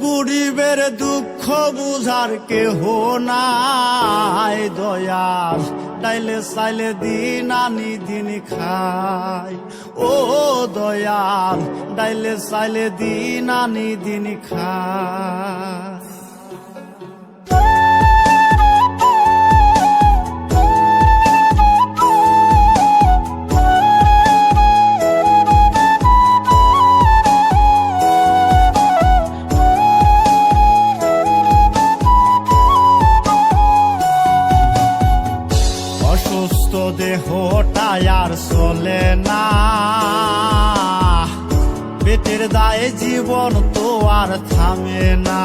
গরিবের দুঃখ বুঝার কেহ নাই। দয়াস ডাইলে সাইলে দিন আনি দিন খাই। ও দয়াল, ডাইলে সাইলে দিন আনি দিন খাই। পেটের দায়ে জীবন তো আর থামে না।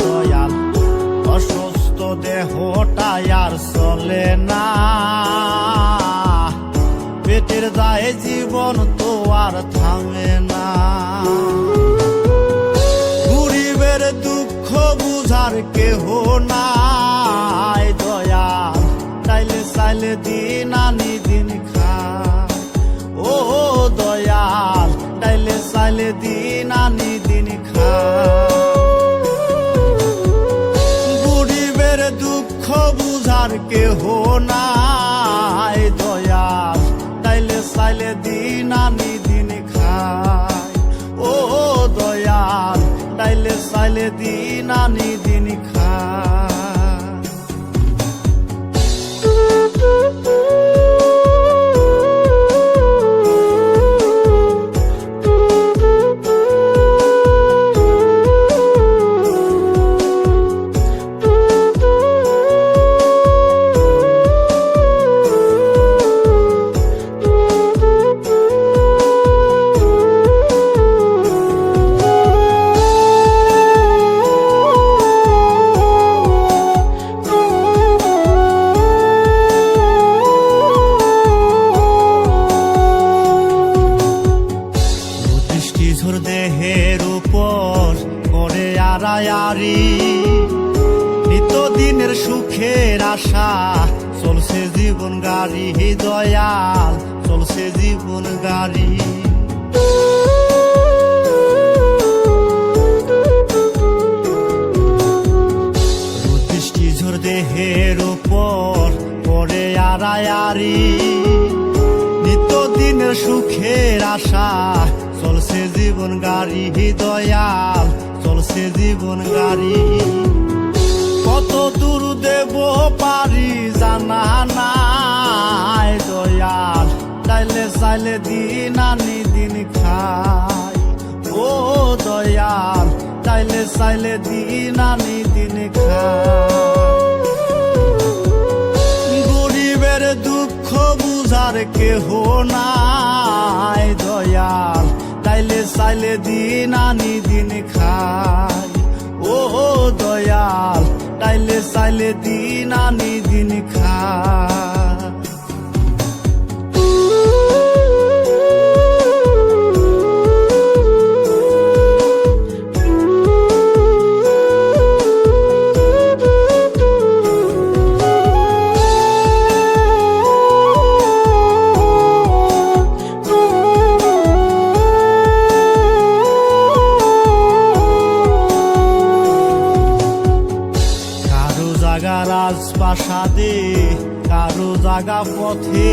দয়াল, অসুস্থ দেহটাই আর চলে না। পেটের দায়ে জীবন তো আর থামে না। গরিবের দুঃখ বুঝার কেহ নাই। দয়াল তাইলে চাইলে দিন আনি দিন খা ও চাইলে দিন আনি দিন খা গরিবের দুঃখ বুঝার কেহ নাই। দয়া তাইলে সাইলে দিন আনি দিন খায় ও দয়াল তাইলে সাইলে দিন আনি নিত্যদিনের সুখের আশা। চলছে জীবন গাড়ি দয়াল, চলছে জীবন গাড়ি। ঝোর দেহের উপর করে আড়ায়ারি নিত্যদিনের সুখের আশা। চলছে জীবন গাড়ি দয়াল, চলছে জীবন গাড়ি। কত দূর দেব পারি জানা নাই, দয়াল। চাইলে চাইলে দিন আনি, দিন খাই। ও দয়াল, চাইলে চাইলে দিন আনি, দিন খাই। গরিবের দুঃখ বুঝার কেহ নাই, দয়াল। তাইলে চাইলে দিন আনি, দিন খাই। ও দয়াল তাইলে চাইলে দিন আনি দিন খাই। জাগা রাজপ্রাসাদে, কারও জাগা পথে।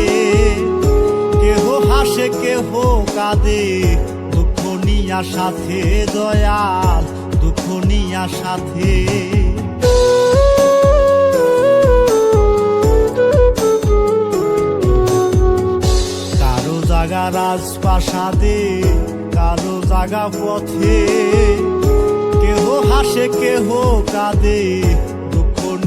কেহ হাসে, কেহ কাঁদে, দুঃখ নিয়া সাথে দয়াল, দুঃখ নিয়া সাথে। কারও জাগা রাজপ্রাসাদে, কারও জাগা পথে। কেহ হাসে, কেহ কাঁদে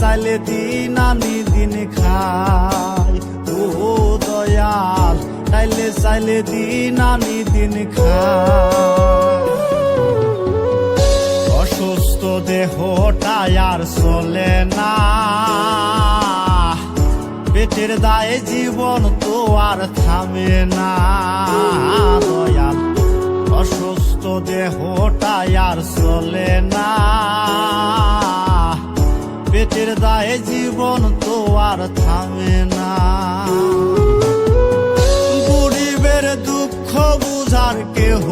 চাইলে দিন আনি দিন খাই। ও দয়াল তাইলে চাইলে দিন আনি দিন খাই। দেহটাই আর চলে না। পেটের দায়ে জীবন তো আর থামে না। দয়াল, অসুস্থ দেহটাই আর চলে না। পেটের দায়ে জীবন তো আর থামে না। গরিবের দুঃখ বুঝার কেহ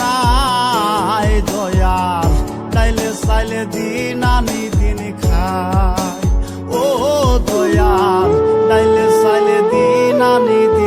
নাই। দয়া তাইলে সাইলে দিন আনি দিন খায়। ও দয়া তাইলে সাইলে দিন আনি দিন